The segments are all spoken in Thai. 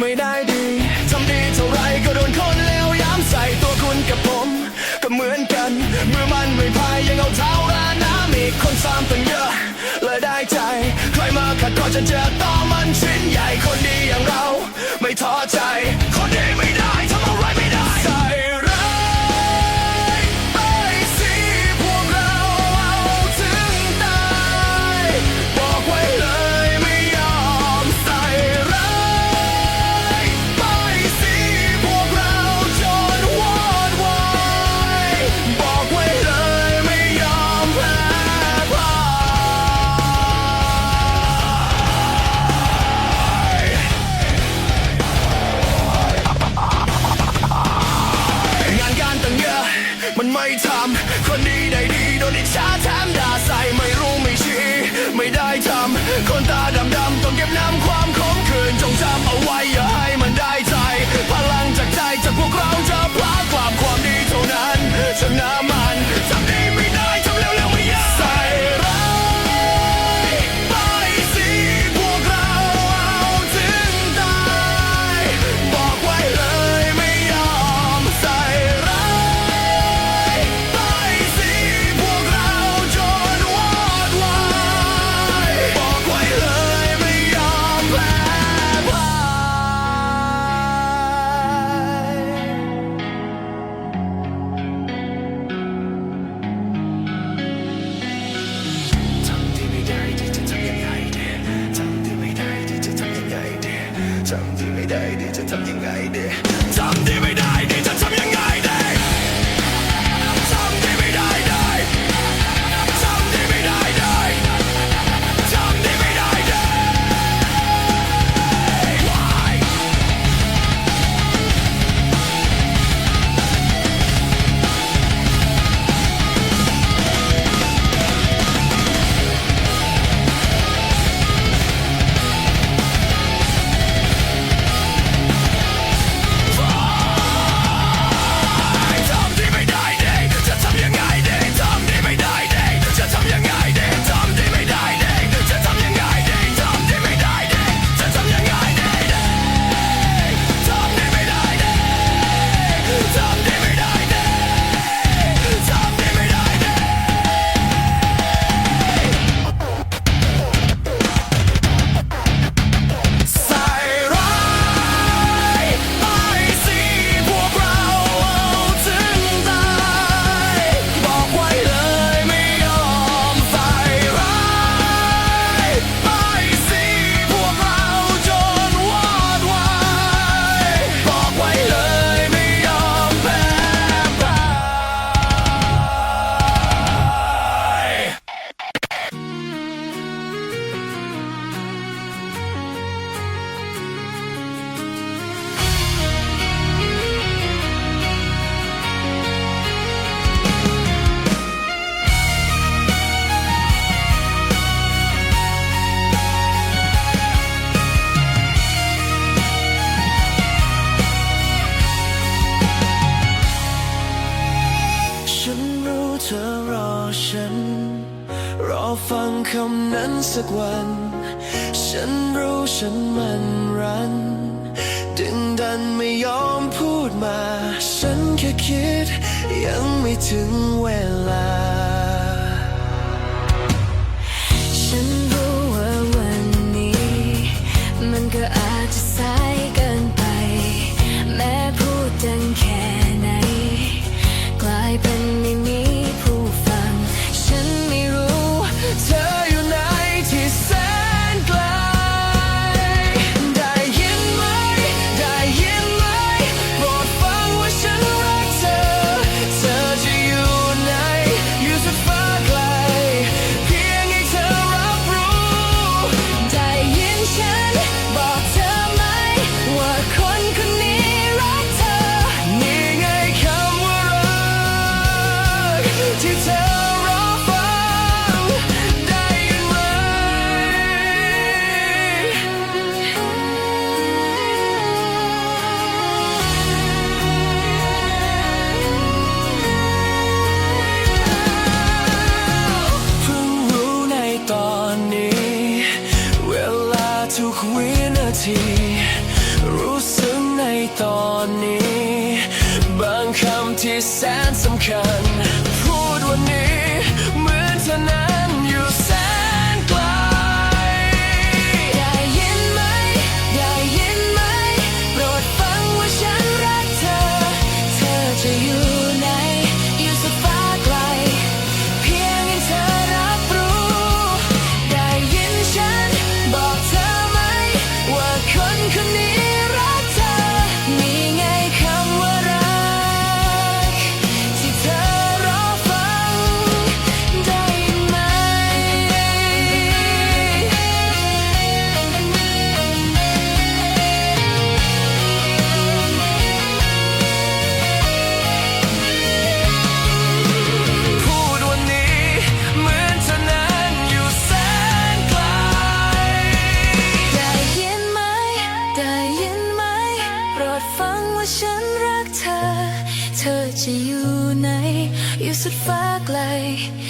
ไม่ได้ the death of มันไม่ทำคนดีได้ดีโดนอิจฉาแถมด่าใส่ไม่รู้ไม่ชี้ไม่ได้ทำคนตาดำดำต้องเก็บน้ำความขมขื่นจงจำเอาไว้อย่าให้มันได้ใจ พลังจากใจจากพวกเราจะพลากลับความดีักวัน ฉันรู้ฉันมันรัน ดึงดันไม่ยอมพูดมา ฉันแค่คิดยังไม่ถึงเวลา Like.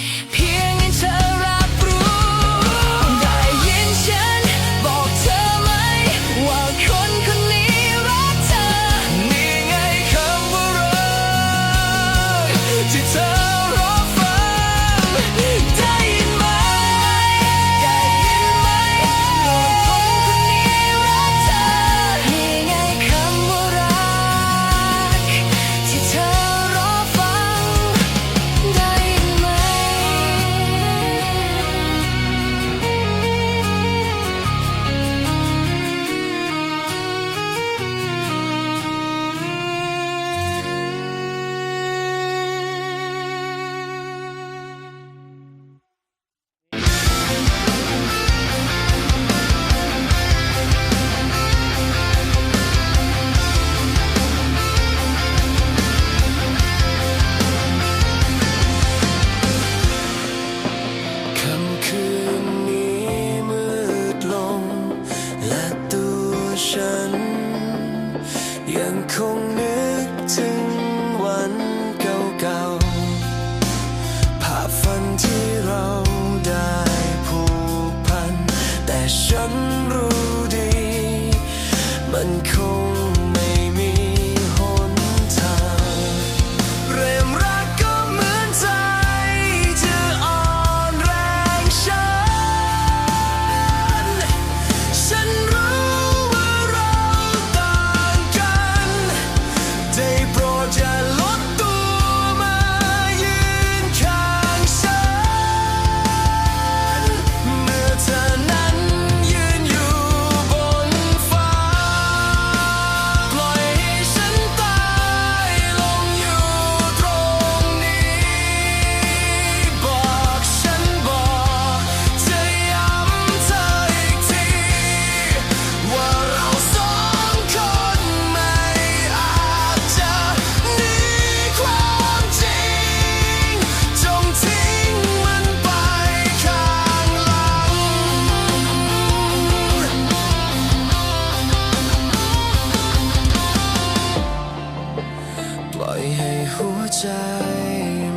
ปล่อยให้หัวใจ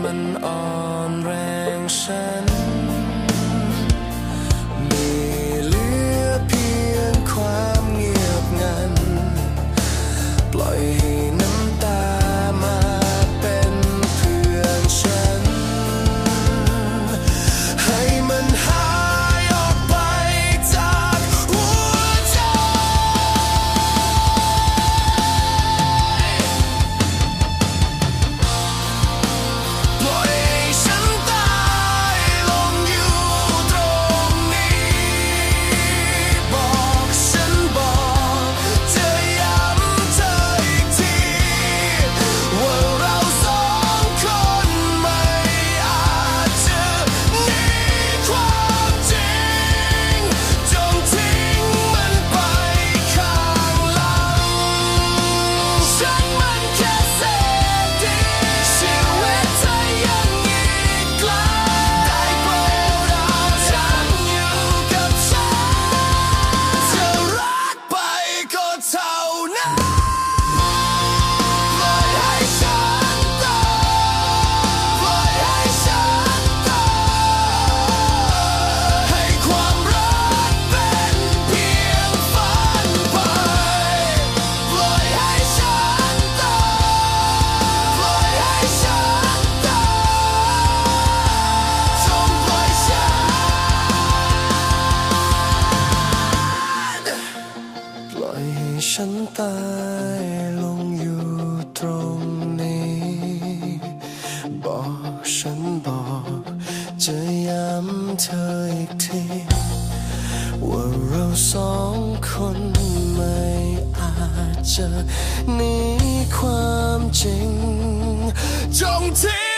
มันอ่อนแรงฉัน ตายลงอยู่ตรงนี้ บอกฉันบอกจะย้ำเธออีกที ว่าเราสองคนไม่อาจจะหนีความจริง จงทิ้